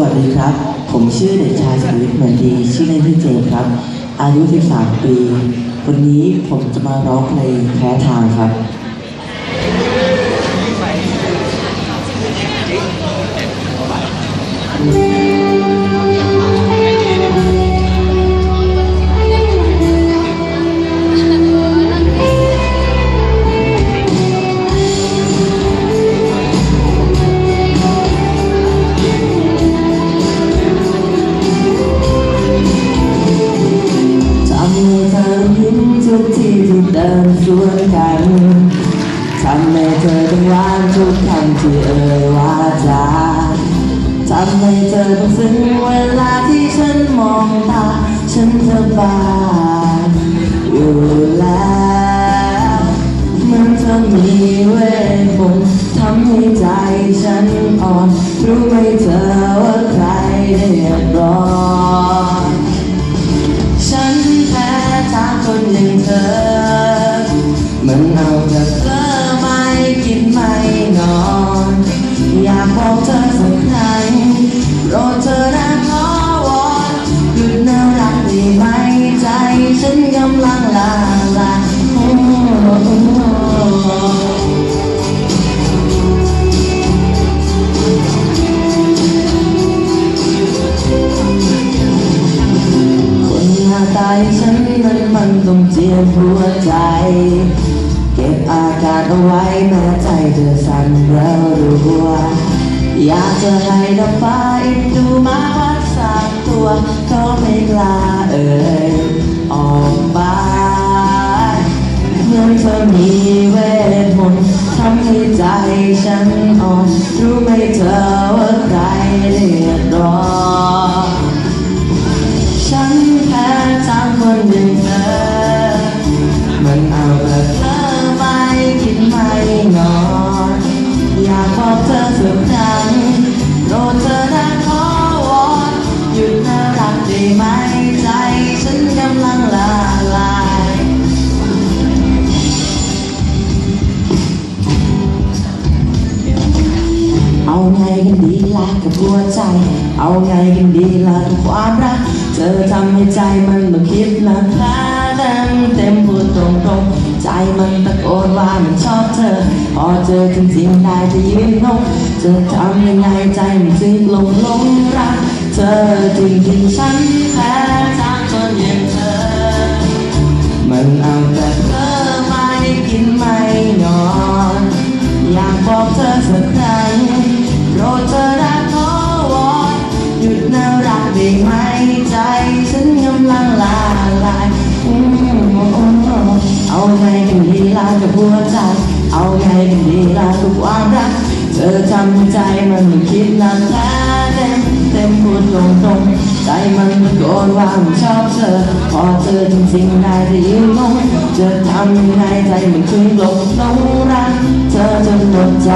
วัสดีครับ ผมชื่อเด็กชายสมิทเหมือนดี ชื่อเล่นที่อเจมครับ อายุ 13 ปี วันนี้ผมจะมาร้องเพลงแพ้ทางครับ ที่ที่เดินสวนกันทำให้เธอต้องร้านทุกคำที่เอ่ยว่าจาทำให้เธอต้องซึ้งเวลาที่ฉันมองตา ฉันสบายอยู่แล้วมันจะมีเวทมนต์ทำให้ใจฉันอ่อนรู้ไหมเธอ อย่างเอมันเอาแต่เพ้อไม่กินไม่นอน อยากบอกเธอสักครั้งโปรดเธอนะขอวอนหยุดน่ารักได้ไหมใจฉันกำลังลาลาโอ้โอ้คนหน้าตายฉัน นั้นมันต้องเจียบหัวใจ เก็บอาการเอาไว้แม้ใจเธอสั่นเรารัวอยากจะให้ดับไฟดูมาวัดสักตัวก็ไม่กล้าเอ่ยออกไปเหมือนเธอมีเวทมนต์ทำให้ใจฉันอ่อนรู้ไหมเธอว่าใครเรียกร้อง นอย่างเธอ มันเอาแต่เธอไม่กินไม่นอน อยากบอกเธอสักครั้งโปรดเธอนะขอวอนหยุดน่ารักได้ไหมใจ ฉันกำลังละลายเอาไงกันดีล่ะกับหัวใจ เอาไงกันดีล่ะกับความรัก เธอทำให้ใจมันมาคิดนะพาเต็มเต็มพูดตรงตรงๆใจมันตะโกนว่ามันชอบเธอ พอเจอจริงๆได้จะยืนงงจะทำยังไงใจมันจึงลงลงรัก เธอจริงๆฉันแพ้ทางคนอย่างเธอ มันเอาแต่เธอไม่กินไม่นอน อยากบอกเธอ ได้ไหมใจฉันกำลังละลายเอาไงกันดีล่ะกับหัวใจ เอาไงกันดีล่ะกับความรัก เธอทำใจมันไม่คิดนานแท้เต็มเต็มพูดตรงตรงใจมันโกนว่ามันชอบเธอ พอเจอจริงๆได้แต่ยืนงงจะทำยังไงใจมันถึงหลงหลงรักเธอจนหมดใจ